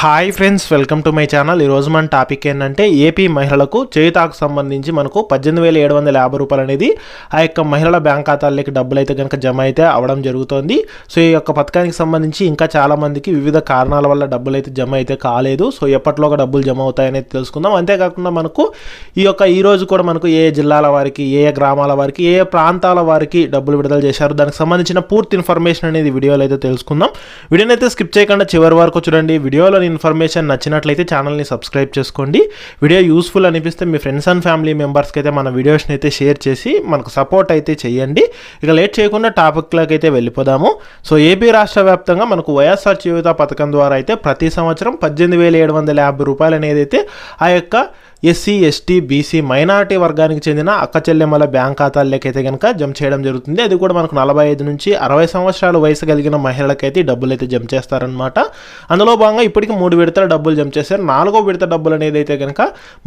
Hi friends welcome to my channel. ఈరోజు మన topic ఏంటంటే ఏపీ మహిళలకు చేయుతాకు సంబంధించి మనకు పద్దెనిమిది వేల ఏడు వందల యాభై రూపాయలు అనేది ఆ యొక్క మహిళల బ్యాంక్ ఖాతాల్లోకి డబ్బులు అయితే కనుక జమ అయితే అవడం జరుగుతోంది. సో ఈ యొక్క పథకానికి సంబంధించి ఇంకా చాలామందికి వివిధ కారణాల వల్ల డబ్బులు అయితే జమ అయితే కాలేదు. సో ఎప్పటిలోగా డబ్బులు జమ అవుతాయనేది తెలుసుకుందాం. అంతేకాకుండా మనకు ఈ యొక్క ఈ రోజు కూడా మనకు ఏ జిల్లాల వారికి ఏ గ్రామాల వారికి ఏ ప్రాంతాల వారికి డబ్బులు విడుదల చేశారు? దానికి సంబంధించిన పూర్తి ఇన్ఫర్మేషన్ అనేది వీడియోలో అయితే తెలుసుకుందాం. వీడియోని అయితే స్కిప్ చేయకుండా చివరి వరకు చూడండి. వీడియోలో ఇన్ఫర్మేషన్ నచ్చినట్లయితే ఛానల్ని సబ్స్క్రైబ్ చేసుకోండి. వీడియో యూస్ఫుల్ అనిపిస్తే మీ ఫ్రెండ్స్ అండ్ ఫ్యామిలీ మెంబర్స్కి అయితే మన వీడియోస్ని అయితే షేర్ చేసి మనకు సపోర్ట్ అయితే చేయండి. ఇక లేట్ చేయకుండా టాపిక్లోకి అయితే వెళ్ళిపోదాము. సో ఏపీ రాష్ట్ర వ్యాప్తంగా మనకు వైఎస్ఆర్ జీవిత పథకం ద్వారా అయితే ప్రతి సంవత్సరం పద్దెనిమిది వేల ఏడు వందల యాభై రూపాయలు అనేది అయితే ఆ యొక్క ఎస్సీ ఎస్టీ బీసీ మైనారిటీ వర్గానికి చెందిన అక్క చెల్లెమ్మల బ్యాంక్ ఖాతాల్లోకైతే కనుక జమ చేయడం జరుగుతుంది. అది కూడా మనకు నలభై ఐదు నుంచి అరవై సంవత్సరాల వయసు కలిగిన మహిళలకైతే డబ్బులు అయితే జమ చేస్తారనమాట అందులో భాగంగా ఇప్పటికి మూడు విడతల డబ్బులు జమ చేశారు. నాలుగో విడత డబ్బులు అనేది అయితే కనుక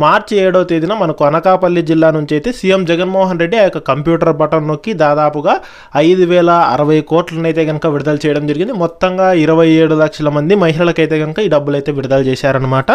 మార్చి ఏడో తేదీన మనకు అనకాపల్లి జిల్లా నుంచి అయితే సీఎం జగన్మోహన్ రెడ్డి ఆ యొక్క కంప్యూటర్ బటన్ నొక్కి దాదాపుగా ఐదు వేల అరవై కోట్లనైతే కనుక విడుదల చేయడం జరిగింది. మొత్తంగా ఇరవై ఏడు లక్షల మంది మహిళలకైతే కనుక ఈ డబ్బులు అయితే విడుదల చేశారనమాట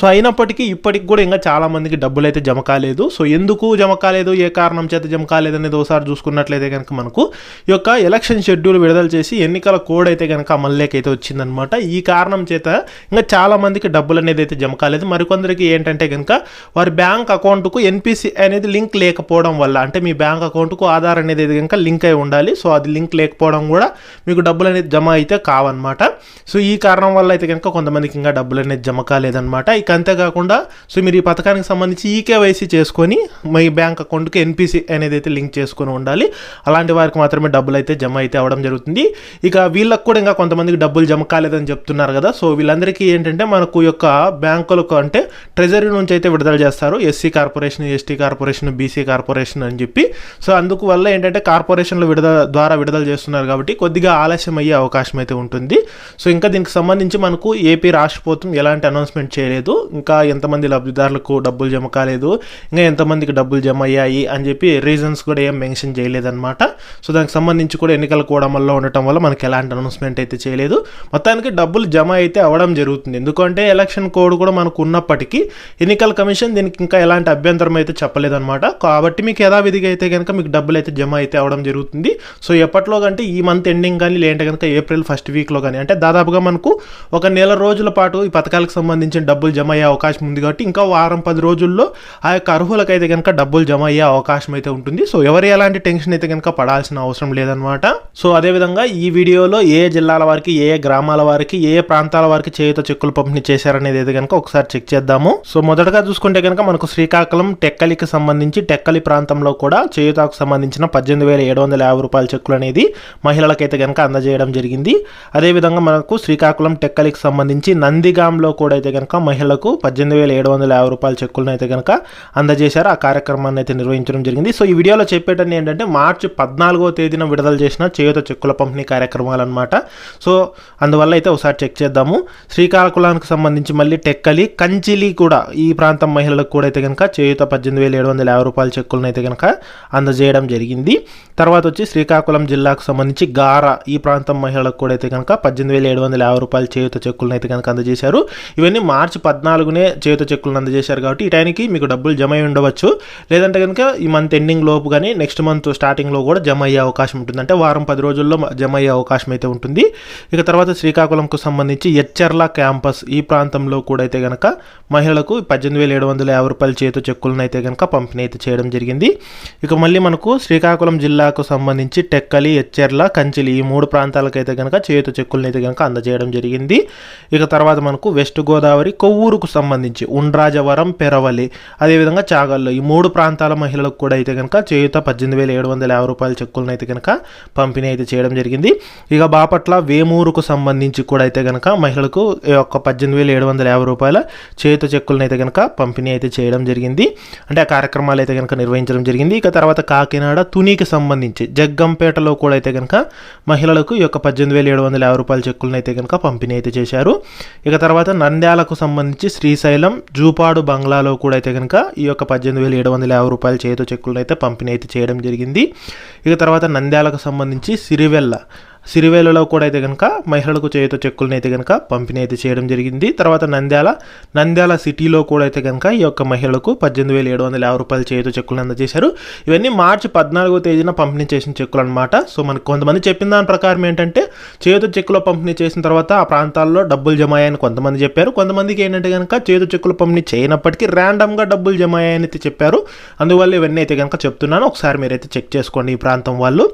సో అయినప్పటికీ ఇప్పటికి కూడా ఇంకా చాలా మందికి డబ్బులు అయితే జమ కాలేదు. సో ఎందుకు జమ కాలేదు? ఏ కారణం చేత జమ కాలేదు అనేది ఒకసారి చూసుకున్నట్లయితే కనుక మనకు ఈ యొక్క ఎలక్షన్ షెడ్యూల్ విడుదల చేసి ఎన్నికల కోడ్ అయితే కనుక అమల్లోకి అయితే వచ్చిందనమాట ఈ కారణం చేత ఇంకా చాలామందికి డబ్బులు అనేది అయితే జమ కాలేదు. మరికొందరికి ఏంటంటే కనుక వారి బ్యాంక్ అకౌంట్కు ఎన్పిసి అనేది లింక్ లేకపోవడం వల్ల అంటే మీ బ్యాంక్ అకౌంట్కు ఆధార్ అనేది అయితే కనుక లింక్ అయి ఉండాలి. సో అది లింక్ లేకపోవడం కూడా మీకు డబ్బులు అనేది జమ అయితే కావన్నమాట. సో ఈ కారణం వల్ల అయితే కనుక కొంతమందికి ఇంకా డబ్బులు అనేది జమ కాలేదన్నమాట. ఇక అంతేకాకుండా సో మీరు ఈ పథకానికి సంబంధించి ఈకేవైసీ చేసుకొని మీ బ్యాంక్ అకౌంట్కి ఎన్పిసి అనేది అయితే లింక్ చేసుకొని ఉండాలి. అలాంటి వారికి మాత్రమే డబ్బులు అయితే జమ అయితే అవ్వడం జరుగుతుంది. ఇక వీళ్ళకి కూడా ఇంకా కొంతమందికి డబ్బులు జమ కాలేదని చెప్తున్నారు కదా. సో వీళ్ళందరికీ ఏంటంటే మనకు యొక్క బ్యాంకులకు అంటే ట్రెజరీ నుంచి అయితే విడుదల చేస్తారు. SC corporation ST corporation BC corporation అని చెప్పి. సో అందుకు వల్ల ఏంటంటే కార్పొరేషన్లు విడుదల ద్వారా విడుదల చేస్తున్నారు కాబట్టి కొద్దిగా ఆలస్యం అయ్యే అవకాశం అయితే ఉంటుంది. సో ఇంకా దీనికి సంబంధించి మనకు ఏపీ రాష్ట్ర ప్రభుత్వం ఎలాంటి అనౌన్స్మెంట్ చేయలేదు. ఇంకా ఎంతమంది లబ్ధిదారులకు డబ్బులు జమ కాలేదు. ఇంకా ఎంతమందికి డబ్బులు జమ అయ్యాయి అని చెప్పి రీజన్స్ కూడా ఏం మెన్షన్ చేయలేదన్నమాట. సో దానికి సంబంధించి కూడా ఎన్నికల కూడమల్లో ఉండటం వల్ల మనకి ఎలాంటి అనౌన్స్మెంట్ అయితే చేయలేదు. మొత్తానికి డబ్బులు జమ అయితే అవ్వడం జరుగుతుంది. ఎందుకంటే ఎలక్షన్ కోడ్ కూడా మనకు ఉన్నప్పటికీ ఎన్నికల కమిషన్ దీనికి ఇంకా ఎలాంటి అభ్యంతరం అయితే చెప్పలేదన్నమాట. కాబట్టి మీకు యథావిధిగా అయితే కనుక మీకు డబ్బులు అయితే జమ అయితే అవ్వడం జరుగుతుంది. సో ఎప్పట్లో కంటే ఈ మంత్ ఎండింగ్ కానీ లేదంటే కనుక ఏప్రిల్ ఫస్ట్ వీక్లో కానీ అంటే దాదాపుగా మనకు ఒక నెల రోజుల పాటు ఈ పథకాలకు సంబంధించిన డబ్బులు జమ అయ్యే అవకాశం ఉంది కాబట్టి ఇంకా వారం పది రోజుల్లో ఆ యొక్క అర్హులకైతే కనుక డబ్బులు జమ అయ్యే అవకాశం అయితే ఉంటుంది. సో ఎవరు ఎలాంటి టెన్షన్ అయితే కనుక పడాల్సిన అవసరం లేదనమాట సో అదేవిధంగా ఈ వీడియోలో ఏ జిల్లాల వారికి ఏ గ్రామాల వారికి ఏ ప్రాంతాల వారికి చేయుత చెక్కులు పంపిణీ చేశారనేది అయితే కనుక ఒకసారి చెక్ చేద్దాము. సో మొదటగా చూసుకుంటే కనుక మనకు శ్రీకాకుళం టెక్కలికి సంబంధించి టెక్కలి ప్రాంతంలో కూడా చేయుతకు సంబంధించిన పద్దెనిమిది వేల ఏడు వందల యాభై రూపాయల చెక్కులు అనేది మహిళలకైతే కనుక అందజేయడం జరిగింది. అదేవిధంగా మనకు శ్రీకాకుళం టెక్కలికి సంబంధించి నందిగాంలో కూడా అయితే కనుక మహిళలకు పద్దెనిమిది వేల ఏడు వందల యాభై రూపాయల చెక్కులను అయితే కనుక అందజేశారు. ఆ కార్యక్రమాన్ని అయితే నిర్వహించడం జరిగింది. సో ఈ వీడియోలో చెప్పేటన్ని ఏంటంటే మార్చి పద్నాలుగో తేదీన విడుదల చేసిన చేయుత చెక్కుల పంపిణీ కార్యక్రమాలు అనమాట సో అందువల్ల అయితే ఒకసారి చెక్ చేద్దాము. శ్రీకాకుళానికి సంబంధించి మళ్ళీ టెక్కలి కంచిలి కూడా ఈ ప్రాంతం మహిళలకు కూడా అయితే కనుక చేయుత పద్దెనిమిది వేల ఏడు వందల యాభై రూపాయల చెక్కులను అయితే కనుక అందజేయడం జరిగింది. తర్వాత వచ్చి శ్రీకాకుళం జిల్లాకు సంబంధించి గార ఈ ప్రాంతం మహిళలకు కూడా అయితే కనుక పద్దెనిమిది వేల ఏడు వందల యాభై రూపాయల చేయుత చెక్కులను అయితే కనుక అందజేశారు. ఇవన్నీ మార్చి పద్నాలుగునే చేయుత చెక్కులను అందజేశారు కాబట్టి ఈ టైంకి మీకు డబ్బులు జమ అయి ఉండవచ్చు. లేదంటే కనుక ఈ మంత్ ఎండింగ్ లోపు కానీ నెక్స్ట్ మంత్ స్టార్టింగ్లో కూడా జమ అయ్యే అవకాశం ఉంటుంది. అంటే వారం పది రోజుల్లో జమ అయ్యే అవకాశం అయితే ఉంటుంది. ఇక తర్వాత శ్రీకాకుళంకు సంబంధించి ఎచ్చర్ల క్యాంపస్ ఈ ప్రాంతంలో కూడా అయితే కనుక మహిళలకు పద్దెనిమిది వేల ఏడు వందల యాభై రూపాయల చేతి చెక్కులను అయితే కనుక పంపిణీ అయితే చేయడం జరిగింది. ఇక మళ్ళీ మనకు శ్రీకాకుళం జిల్లాకు సంబంధించి టెక్కలి ఎచ్చెర్ల కంచిలి ఈ మూడు ప్రాంతాలకైతే కనుక చేతి చెక్కులను అయితే కనుక అందజేయడం జరిగింది. ఇక తర్వాత మనకు వెస్ట్ గోదావరి కొవ్వూరుకు సంబంధించి ఉండ్రాజవరం పెరవలి అదేవిధంగా చాగల్లో ఈ మూడు ప్రాంతాల మహిళలకు కూడా అయితే కనుక చేయుత పద్దెనిమిది వేల ఏడు వందల యాభై రూపాయల చెక్కులను అయితే కనుక పంపిణీ అయితే చేయడం జరిగింది. ఇక బాపట్ల వేమూరుకు సంబంధించి కూడా అయితే కనుక మహిళలకు ఈ యొక్క పద్దెనిమిది వేల ఏడు వందల యాభై రూపాయల చేయుత చెక్కులను అయితే కనుక పంపిణీ అయితే చేయడం జరిగింది. అంటే ఆ కార్యక్రమాలు అయితే కనుక నిర్వహించడం జరిగింది. ఇక తర్వాత కాకినాడ తునికి సంబంధించి జగ్గంపేటలో కూడా అయితే కనుక మహిళలకు ఈ యొక్క పద్దెనిమిది వేల ఏడు వందల యాభై రూపాయల చెక్కులను అయితే కనుక పంపిణీ అయితే చేశారు. ఇక తర్వాత నంద్యాలకు సంబంధించి శ్రీశైలం జూపాడు బంగ్లాలో కూడా అయితే కనుక ఈ యొక్క పద్దెనిమిది వేల ఏడు వందల యాభై రూపాయల చేతు చెక్కులను అయితే పంపిణీ అయితే చేయడం జరిగింది. ఇక తర్వాత నంద్యాలకు సంబంధించి సిరివెల్ల సిరివేలలో కూడా అయితే కనుక మహిళలకు చేయుత చెక్కులను అయితే కనుక పంపిణీ అయితే చేయడం జరిగింది. తర్వాత నంద్యాల నంద్యాల సిటీలో కూడా అయితే కనుక ఈ యొక్క మహిళలకు పద్దెనిమిది వేల ఏడు వందల యాభై రూపాయల చేయుత చెక్కులను అందజేశారు. ఇవన్నీ మార్చి పద్నాలుగో తేదీన పంపిణీ చేసిన చెక్కులు అనమాట సో మనకు కొంతమంది చెప్పిన దాని ప్రకారం ఏంటంటే చేయుత చెక్కులో పంపిణీ చేసిన తర్వాత ఆ ప్రాంతాల్లో డబ్బులు జమ అయ్యాయని కొంతమంది చెప్పారు. కొంతమందికి ఏంటంటే కనుక చేయుత చెక్కులు పంపిణీ చేయనప్పటికీ ర్యాండమ్గా డబ్బులు జమ అయ్యాయని అయితే చెప్పారు. అందువల్ల ఇవన్నీ అయితే కనుక చెప్తున్నాను. ఒకసారి మీరైతే చెక్ చేసుకోండి ఈ ప్రాంతం వాళ్ళు.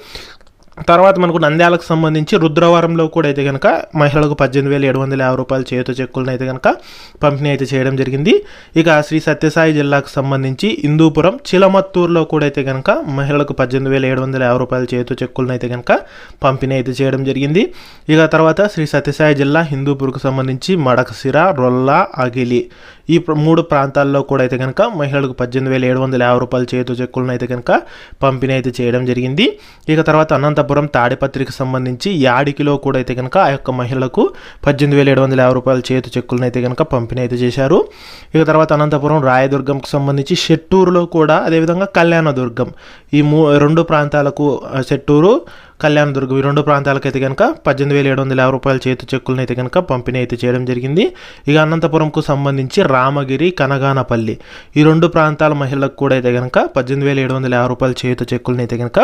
తర్వాత మనకు నంద్యాలకు సంబంధించి రుద్రవరంలో కూడా అయితే కనుక మహిళలకు పద్దెనిమిది వేల ఏడు వందల యాభై రూపాయల చేతితో చెక్కులను అయితే కనుక పంపిణీ అయితే చేయడం జరిగింది. ఇక శ్రీ సత్యసాయి జిల్లాకు సంబంధించి హిందూపురం చిలమత్తూరులో కూడా అయితే కనుక మహిళలకు పద్దెనిమిది వేల ఏడు వందల యాభై రూపాయల చేతితో చెక్కులను అయితే కనుక పంపిణీ అయితే చేయడం జరిగింది. ఇక తర్వాత శ్రీ సత్యసాయి జిల్లా హిందూపూర్కు సంబంధించి మడకసిర రొల్ల అగిలి ఈ మూడు ప్రాంతాల్లో కూడా అయితే కనుక మహిళలకు పద్దెనిమిది వేల ఏడు వందల యాభై రూపాయల చేతు చెక్కులను అయితే కనుక పంపిణీ అయితే చేయడం జరిగింది. ఇక తర్వాత అనంతపురం తాడిపత్రికి సంబంధించి యాడికిలో కూడా అయితే కనుక ఆ యొక్క మహిళలకు పద్దెనిమిది వేల ఏడు వందల యాభై రూపాయల చేతు చెక్కులను అయితే కనుక పంపిణీ అయితే చేశారు. ఇక తర్వాత అనంతపురం రాయదుర్గంకు సంబంధించి షెట్టూరులో కూడా అదేవిధంగా కళ్యాణదుర్గం ఈ మూ రెండు ప్రాంతాలకు చెట్టూరు కళ్యాణదుర్గం ఈ రెండు ప్రాంతాలకు అయితే కనుక పద్దెనిమిది వేల ఏడు వందల యాభై రూపాయల చేతి చెక్కులను అయితే కనుక పంపిణీ అయితే చేయడం జరిగింది. ఇక అనంతపురంకు సంబంధించి రామగిరి కనగానపల్లి ఈ రెండు ప్రాంతాల మహిళలకు కూడా అయితే కనుక పద్దెనిమిది వేల ఏడు వందల యాభై రూపాయల చేతి చెక్కులను అయితే కనుక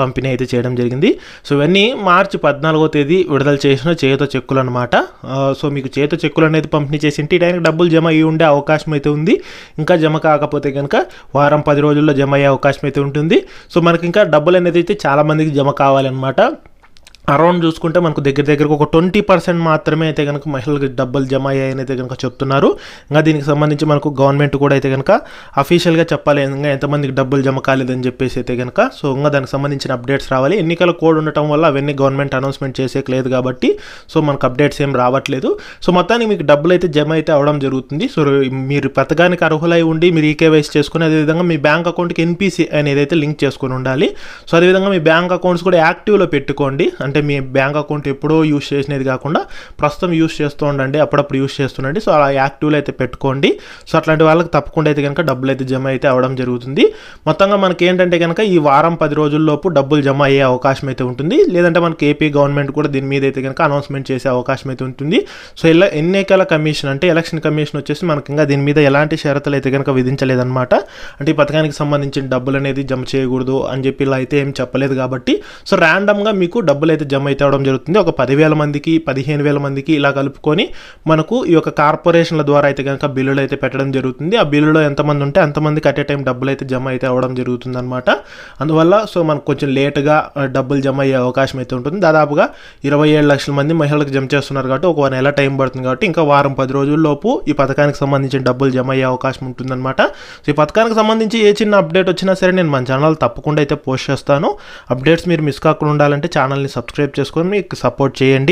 పంపిణీ అయితే చేయడం జరిగింది. సో ఇవన్నీ మార్చి పద్నాలుగో తేదీ విడుదల చేసిన చేత చెక్కులు అనమాట సో మీకు చేత చెక్కులు అనేది పంపిణీ చేసి ఇంటి టైంకి డబ్బులు జమ అయ్యి ఉండే అవకాశం అయితే ఉంది. ఇంకా జమ కాకపోతే కనుక వారం పది రోజుల్లో జమ అయ్యే అవకాశం అయితే ఉంటుంది. సో మనకి ఇంకా డబ్బులు అనేది అయితే చాలామందికి జమ కావాలి అనమాట అరౌండ్ చూసుకుంటే మనకు దగ్గర దగ్గరకు ఒక ట్వంటీ పర్సెంట్ మాత్రమే అయితే కనుక మహిళలకు డబ్బులు జమ అయ్యాయని అయితే కనుక చెప్తున్నారు. ఇంకా దీనికి సంబంధించి మనకు గవర్నమెంట్ కూడా అయితే కనుక అఫీషియల్గా చెప్పాలి ఇంకా ఎంతమందికి డబ్బులు జమ కాలేదని చెప్పేసి అయితే కనుక సో ఇంకా దానికి సంబంధించిన అప్డేట్స్ రావాలి. ఎన్నికల కోడ్ ఉండటం వల్ల అవన్నీ గవర్నమెంట్ అనౌన్స్మెంట్ చేసే లేదు కాబట్టి సో మనకు అప్డేట్స్ ఏం రావట్లేదు. సో మొత్తానికి మీకు డబ్బులు అయితే జమ అయితే అవడం జరుగుతుంది. సో మీరు పథకానికి అర్హులై ఉండి మీరు ఈకేవైసీ చేసుకుని అదేవిధంగా మీ బ్యాంక్ అకౌంట్కి ఎన్పిసి అనేది అయితే లింక్ చేసుకుని ఉండాలి. సో అదేవిధంగా మీ బ్యాంక్ అకౌంట్స్ కూడా యాక్టివ్లో పెట్టుకోండి. అంటే మీ బ్యాంక్ అకౌంట్ ఎప్పుడో యూస్ చేసినది కాకుండా ప్రస్తుతం యూస్ చేస్తూ ఉండండి అప్పుడప్పుడు యూస్ చేస్తుండండి. సో అలా యాక్టివ్లో అయితే పెట్టుకోండి. సో అట్లాంటి వాళ్ళకి తప్పకుండా అయితే కనుక డబ్బులు అయితే జమ అయితే అవడం జరుగుతుంది. మొత్తంగా మనకి ఏంటంటే కనుక ఈ వారం పది రోజుల్లోపు డబ్బులు జమ అయ్యే అవకాశం అయితే ఉంటుంది. లేదంటే మనకి ఏపీ గవర్నమెంట్ కూడా దీని మీద అయితే కనుక అనౌన్స్మెంట్ చేసే అవకాశం అయితే ఉంటుంది. సో ఇలా ఎన్నికల కమిషన్ అంటే ఎలక్షన్ కమిషన్ వచ్చేసి మనకి ఇంకా దీని మీద ఎలాంటి షరతులు అయితే కనుక విధించలేదన్నమాట. అంటే ఈ పథకానికి సంబంధించిన డబ్బులు అనేది జమ చేయకూడదు అని చెప్పి ఇలా అయితే ఏం చెప్పలేదు కాబట్టి. సో ర్యాండమ్గా మీకు డబ్బులు అయితే జమ అయితే అవడం జరుగుతుంది ఒక పదివేల మందికి పదిహేను వేల మందికి ఇలా కలుపుకొని మనకు ఈ యొక్క కార్పొరేషన్ల ద్వారా అయితే కనుక బిల్లులు అయితే పెట్టడం జరుగుతుంది. ఆ బిల్లులో ఎంతమంది ఉంటే అంతమందికి అట్ ఏ టైం డబ్బులు అయితే జమ అయితే అవడం జరుగుతుంది అనమాట అందువల్ల సో మనకు కొంచెం లేటుగా డబ్బులు జమ అయ్యే అవకాశం అయితే ఉంటుంది. దాదాపుగా ఇరవై ఏడు లక్షల మంది మహిళలకు జమ చేస్తున్నారు కాబట్టి ఒక నెల టైం పడుతుంది కాబట్టి ఇంకా వారం పది రోజుల్లోపు ఈ పథకానికి సంబంధించిన డబ్బులు జమ అయ్యే అవకాశం ఉంటుందన్నమాట. సో ఈ పథకానికి సంబంధించి ఏ చిన్న అప్డేట్ వచ్చినా సరే నేను మన ఛానల్ తప్పకుండా అయితే పోస్ట్ చేస్తాను. అప్డేట్స్ మీరు మిస్ కాకుండా ఉండాలంటే ఛానల్ని సబ్స్క్రైబ్ చేసుకొని మీకు సపోర్ట్ చేయండి.